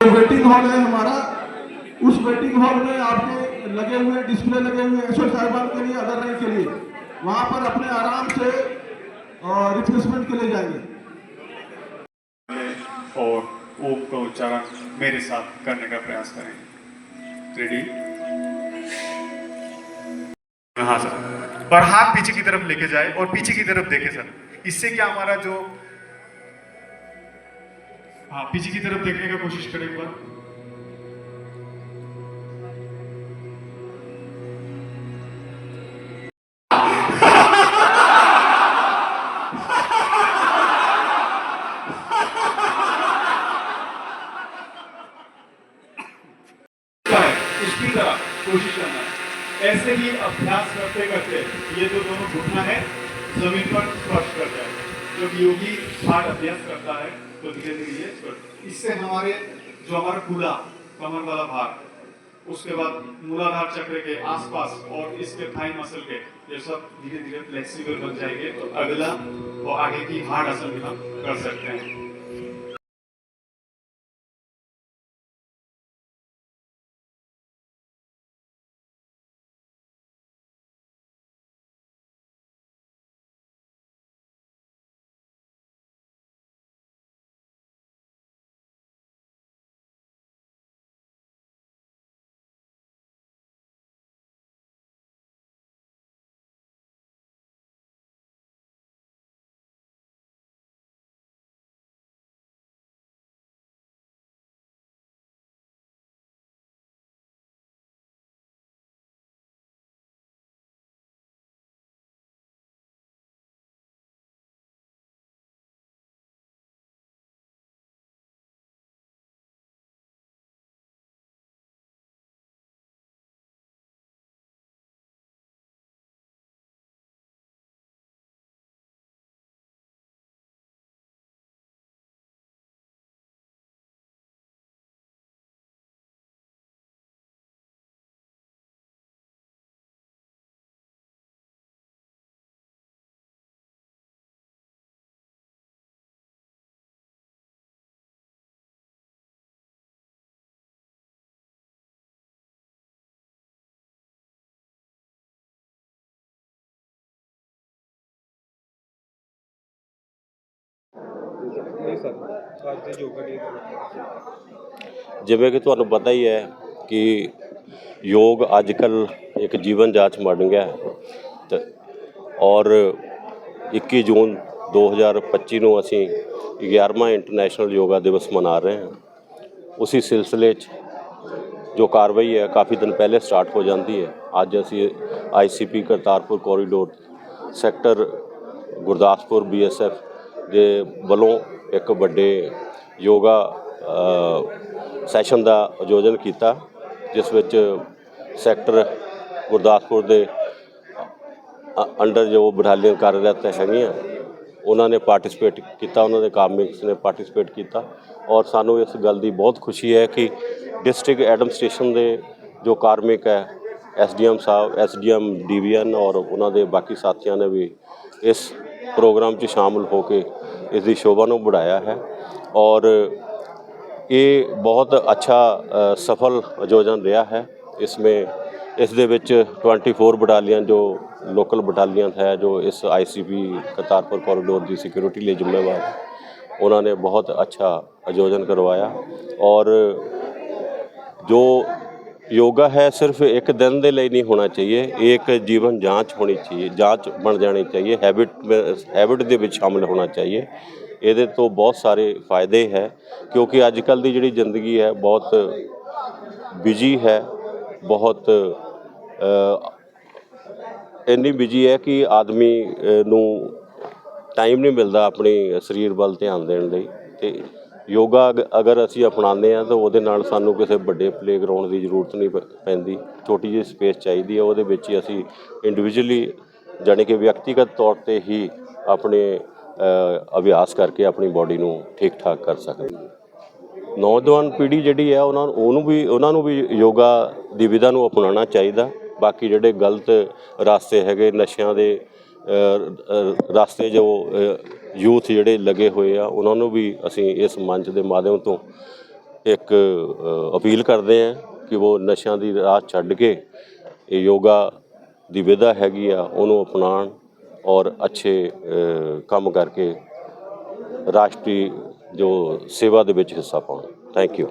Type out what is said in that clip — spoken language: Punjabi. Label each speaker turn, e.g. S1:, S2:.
S1: वेटिंग हॉल है हमारा। उस वेटिंग हॉल में आपके लगे हुए, डिस्प्ले लगे हुए एसओ साहिबान के लिए, अदर रैंक के लिए, वहाँ पर अपने आराम से रिफ्रेशमेंट के लिए जाएँगे।
S2: और ओम का उच्चारण मेरे साथ करने का प्रयास करें रेडी हाँ सर और हाथ पीछे की तरफ़ लेके जाए और पीछे की तरफ़ देखे सर इससे क्या हमारा जो हाँ पीछे की तरफ़ देखने का कोशिश करें एक बार।
S3: है तरह कोशिश करना। ऐसे ही अभ्यास करते करते ये जो दोनों घुटना है। ज़मीन पर स्पर्श कर जाए जब योगी हार्ट अभ्यास करता है तो धीरे धीरे ये इससे हमारे जो हमारा कूला, कमर वाला भाग, उसके बाद मूलाधार चक्र के आसपास और इसके थाई मसल के, ये सब धीरे धीरे फ्लेक्सिबल बन जाएँगे तो अगला और आगे की हार्ड असल भी हम कर सकते हैं।
S4: ਜਿਵੇਂ ਕਿ ਤੁਹਾਨੂੰ ਪਤਾ ਹੀ ਹੈ ਕਿ ਯੋਗ ਅੱਜ ਕੱਲ ਇੱਕ ਜੀਵਨ ਜਾਚ ਬਣ ਗਿਆ ਹੈ। ਤੇ ਔਰ 21 ਜੂਨ 2025 ਨੂੰ ਅਸੀਂ 11ਵਾਂ ਇੰਟਰਨੈਸ਼ਨਲ ਯੋਗਾ ਦਿਵਸ ਮਨਾ ਰਹੇ ਹਾਂ। ਉਸੇ ਸਿਲਸਿਲੇ 'ਚ ਜੋ ਕਾਰਵਾਈ ਹੈ, ਕਾਫੀ ਦਿਨ ਪਹਿਲੇ ਸਟਾਰਟ ਹੋ ਜਾਂਦੀ ਹੈ। ਅੱਜ ਅਸੀਂ ICP Kartarpur corridor sector Gurdaspur BSF ਦੇ ਵੱਲੋਂ ਇੱਕ ਵੱਡੇ ਯੋਗਾ ਸੈਸ਼ਨ ਦਾ ਆਯੋਜਨ ਕੀਤਾ, ਜਿਸ ਵਿੱਚ ਸੈਕਟਰ ਗੁਰਦਾਸਪੁਰ ਦੇ ਅੰਡਰ ਜੋ ਬਟਾਲੀਅਨ ਕਾਰਜਰਤ ਹੈਗੀਆਂ, ਉਹਨਾਂ ਨੇ ਪਾਰਟਿਸਿਪੇਟ ਕੀਤਾ, ਉਹਨਾਂ ਦੇ ਕਾਮਿਕਸ ਨੇ ਪਾਰਟਿਸਿਪੇਟ ਕੀਤਾ ਔਰ ਸਾਨੂੰ ਇਸ ਗੱਲ ਦੀ ਬਹੁਤ ਖੁਸ਼ੀ ਹੈ ਕਿ ਡਿਸਟ੍ਰਿਕਟ ਐਡਮਿਨਿਸਟ੍ਰੇਸ਼ਨ ਦੇ ਜੋ ਕਾਰਮਿਕ ਹੈ, ਐਸਡੀਐਮ ਸਾਹਿਬ, ਐਸਡੀਐਮ ਡੀਵੀਐਨ ਔਰ ਉਹਨਾਂ ਦੇ ਬਾਕੀ ਸਾਥੀਆਂ ਨੇ ਵੀ ਇਸ ਪ੍ਰੋਗਰਾਮ 'ਚ ਸ਼ਾਮਲ ਹੋ ਕੇ ਇਸ ਦੀ ਸ਼ੋਭਾ ਨੂੰ ਵਧਾਇਆ ਹੈ ਔਰ ਇਹ ਬਹੁਤ ਅੱਛਾ ਸਫਲ ਆਯੋਜਨ ਰਿਹਾ ਹੈ। ਇਸ ਵਿੱਚ ਇਸ ਦੇ ਵਿੱਚ 24 ਬਟਾਲੀਅਨ ਜੋ ਲੋਕਲ ਬਟਾਲੀਅਨ ਹੈ, ਜੋ ਇਸ ਆਈਸੀਪੀ ਕਤਾਰਪੁਰ ਕੋਰੀਡੋਰ ਦੀ ਸਿਕਿਉਰਿਟੀ ਲਈ ਜ਼ਿੰਮੇਵਾਰ ਉਹਨਾਂ ਨੇ ਬਹੁਤ ਅੱਛਾ ਆਯੋਜਨ ਕਰਵਾਇਆ ਔਰ ਜੋ ਯੋਗਾ ਹੈ ਸਿਰਫ ਇੱਕ ਦਿਨ ਦੇ ਲਈ ਨਹੀਂ ਹੋਣਾ ਚਾਹੀਏ, ਇਹ ਇੱਕ ਜੀਵਨ ਜਾਂਚ ਹੋਣੀ ਚਾਹੀਏ, ਜਾਂਚ ਬਣ ਜਾਣੀ ਚਾਹੀਏ ਹੈਬਿਟ ਹੈਬਿਟ ਦੇ ਵਿੱਚ ਸ਼ਾਮਲ ਹੋਣਾ ਚਾਹੀਏ। ਇਹਦੇ ਤੋਂ ਬਹੁਤ ਸਾਰੇ ਫਾਇਦੇ ਹੈ, ਕਿਉਂਕਿ ਅੱਜ ਕੱਲ ਦੀ ਜਿਹੜੀ ਜ਼ਿੰਦਗੀ ਹੈ ਬਹੁਤ ਬਿਜ਼ੀ ਹੈ, ਬਹੁਤ ਇੰਨੀ ਬਿਜ਼ੀ ਹੈ ਕਿ ਆਦਮੀ ਨੂੰ ਟਾਈਮ ਨਹੀਂ ਮਿਲਦਾ ਆਪਣੀ ਸਰੀਰ ਵੱਲ ਧਿਆਨ ਦੇਣ ਲਈ ਤੇ ਯੋਗਾ ਅਗ- ਅਗਰ ਅਸੀਂ ਅਪਣਾਉਂਦੇ ਆ ਤਾਂ ਉਹਦੇ ਨਾਲ ਸਾਨੂੰ ਕਿਸੇ ਵੱਡੇ ਪਲੇਗਰਾਉਂਡ ਦੀ ਜ਼ਰੂਰਤ ਨਹੀਂ ਪ- ਪੈਂਦੀ। ਛੋਟੀ ਜਿਹੀ ਸਪੇਸ ਚਾਹੀਦੀ ਹੈ ਉਹਦੇ ਵਿੱਚ ਹੀ ਅਸੀਂ ਇੰਡੀਵਿਜੂਅਲੀ ਜਾਣੀ ਕਿ ਵਿਅਕਤੀਗਤ ਤੌਰ ਤੇ ਹੀ ਆਪਣੇ ਅ, ਅਭਿਆਸ ਕਰਕੇ ਆਪਣੀ ਬਾਡੀ ਨੂੰ ਠੀਕ ਠਾਕ ਕਰ ਸਕਦੇ ਹਾਂ। ਨੌਜਵਾਨ ਪੀੜ੍ਹੀ ਜਿਹੜੀ ਹੈ ਉਹਨਾਂ ਉਹਨੂੰ ਵੀ ਉਹਨਾਂ ਨੂੰ ਵੀ ਯੋਗਾ ਦੀ ਵਿਧਾ ਨੂੰ ਅਪਣਾਉਣਾ ਚਾਹੀਦਾ। ਬਾਕੀ ਜਿਹੜੇ ਗਲਤ ਰਸਤੇ ਹੈਗੇ ਨਸ਼ਿਆਂ ਦੇ ਰਸਤੇ ਜੋ ਯੂਥ ਜਿਹੜੇ ਲੱਗੇ ਹੋਏ ਆ, ਉਹਨਾਂ ਨੂੰ ਵੀ ਅਸੀਂ ਇਸ ਮੰਚ ਦੇ ਮਾਧਿਅਮ ਤੋਂ ਇੱਕ ਅਪੀਲ ਕਰਦੇ ਆ ਕਿ ਉਹ ਨਸ਼ਿਆਂ ਦੀ ਰਾਹ ਛੱਡ ਕੇ ਇਹ ਯੋਗਾ ਦੀ ਵਿਧਾ ਹੈਗੀ ਆ, ਉਹਨੂੰ ਅਪਣਾਉਣ ਔਰ ਅੱਛੇ ਕੰਮ ਕਰਕੇ ਰਾਸ਼ਟਰੀ ਜੋ ਸੇਵਾ ਦੇ ਵਿੱਚ ਹਿੱਸਾ ਪਾਉਣ। Thank you